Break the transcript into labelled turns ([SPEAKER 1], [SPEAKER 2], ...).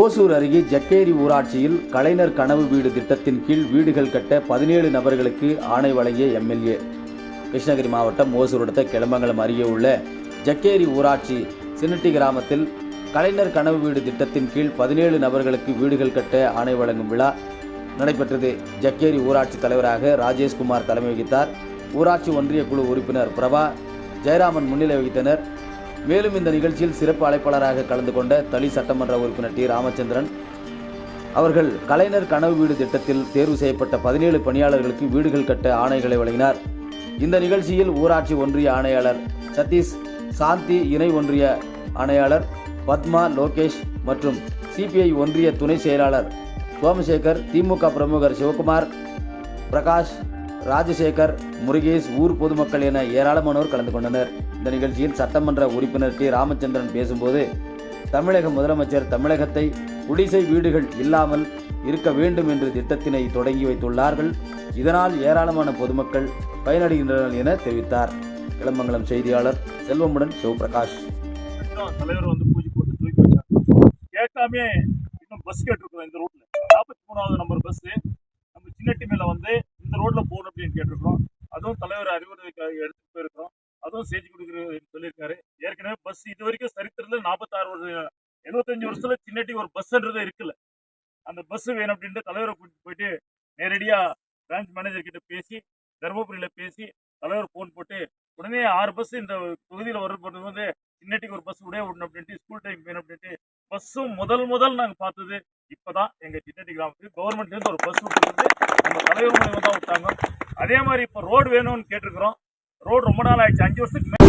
[SPEAKER 1] ஓசூர் அருகே ஜக்கேரி ஊராட்சியில் கலைஞர் கனவு வீடு திட்டத்தின் கீழ் வீடுகள் கட்ட பதினேழு நபர்களுக்கு ஆணை வழங்கிய எம்எல்ஏ. கிருஷ்ணகிரி மாவட்டம் ஓசூர் அடுத்த கிளம்பங்கலம் அருகே உள்ள ஜக்கேரி ஊராட்சி சின்னட்டி கிராமத்தில் கலைஞர் கனவு வீடு திட்டத்தின் கீழ் பதினேழு நபர்களுக்கு வீடுகள் கட்ட ஆணை வழங்கும் விழா நடைபெற்றது. ஜக்கேரி ஊராட்சி தலைவராக ராஜேஷ்குமார் தலைமை வகித்தார். ஊராட்சி ஒன்றிய குழு உறுப்பினர் பிரபா ஜெயராமன் முன்னிலை வகித்தனர். மேலும் இந்த நிகழ்ச்சியில் சிறப்பு அழைப்பாளராக கலந்து கொண்ட தளி சட்டமன்ற உறுப்பினர் டி. ராமச்சந்திரன் அவர்கள் கலைஞர் கனவு வீடு திட்டத்தில் தேர்வு செய்யப்பட்ட பதினேழு பணியாளர்களுக்கு வீடுகள் கட்ட ஆணைகளை வழங்கினார். இந்த நிகழ்ச்சியில் ஊராட்சி ஒன்றிய ஆணையாளர் சதீஷ் சாந்தி இணை ஒன்றிய ஆணையாளர் பத்மா லோகேஷ் மற்றும் சிபிஐ ஒன்றிய துணை செயலாளர் சோமசேகர் திமுக பிரமுகர் சிவகுமார் பிரகாஷ் ராஜசேகர் முருகேஷ் ஊர் பொதுமக்கள் என ஏராளமானோர் கலந்து கொண்டனர். இந்த நிகழ்ச்சியில் சட்டமன்ற உறுப்பினர் டி. ராமச்சந்திரன் பேசும்போது தமிழக முதலமைச்சர் தமிழகத்தை குடிசை வீடுகள் இல்லாமல் இருக்க வேண்டும் என்று திட்டத்தினை தொடங்கி வைத்துள்ளார்கள். இதனால் ஏராளமான பொதுமக்கள் பயனடைகின்றனர் என தெரிவித்தார். கிளம்பங்கலம் செய்தியாளர் செல்வமுடன் சிவபிரகாஷ்.
[SPEAKER 2] தலைவர் வந்து பூஜை போட்டு தூக்கி வச்சார் கேட்காமே பஸ் கேட்டிருக்கோம் இந்த ரோட்டில் நாற்பத்தி மூணாவது நம்பர் பஸ் நம்ம சின்னட்டி மேல வந்து இந்த ரோட்ல போகணும் அப்படின்னு கேட்டிருக்கிறோம். அதுவும் தலைவர் அறிவுரைக்காக எடுத்துட்டு போயிருக்கிறோம். அதுவும் செஞ்சு கொடுக்குறது சொல்லியிருக்காரு. ஏற்கனவே பஸ் இது வரைக்கும் சரித்திரத்தில் நாற்பத்தாறு வருஷம் எழுபத்தஞ்சு வருஷத்துல சின்னட்டி ஒரு பஸ்ன்றது இருக்குல்ல. அந்த பஸ் வேணும் அப்படின்ட்டு தலைவரை கூட்டிட்டு போயிட்டு நேரடியாக பிரான்ச் மேனேஜர் கிட்ட பேசி தருமபுரியில் பேசி தலைவர் ஃபோன் போட்டு உடனே ஆறு பஸ் இந்த தொகுதியில் வர வந்து சின்னட்டிக்கு ஒரு பஸ் உடைய விடணும் அப்படின்ட்டு ஸ்கூல் டைம் வேணும் அப்படின்ட்டு பஸ்ஸும் முதல் முதல் நாங்கள் பார்த்தது. இப்போதான் எங்கள் சின்னட்டி கிராமத்துக்கு கவர்மெண்ட்லேருந்து ஒரு பஸ் விட்டுருந்து நம்ம தலைவர் மூலியமாக தான் விட்டாங்க. அதே மாதிரி இப்போ ரோடு வேணும்னு கேட்டிருக்கிறோம். ரோடு ரொம்ப நாள் ஆயிடுச்சு. அஞ்சு வருஷத்துக்கு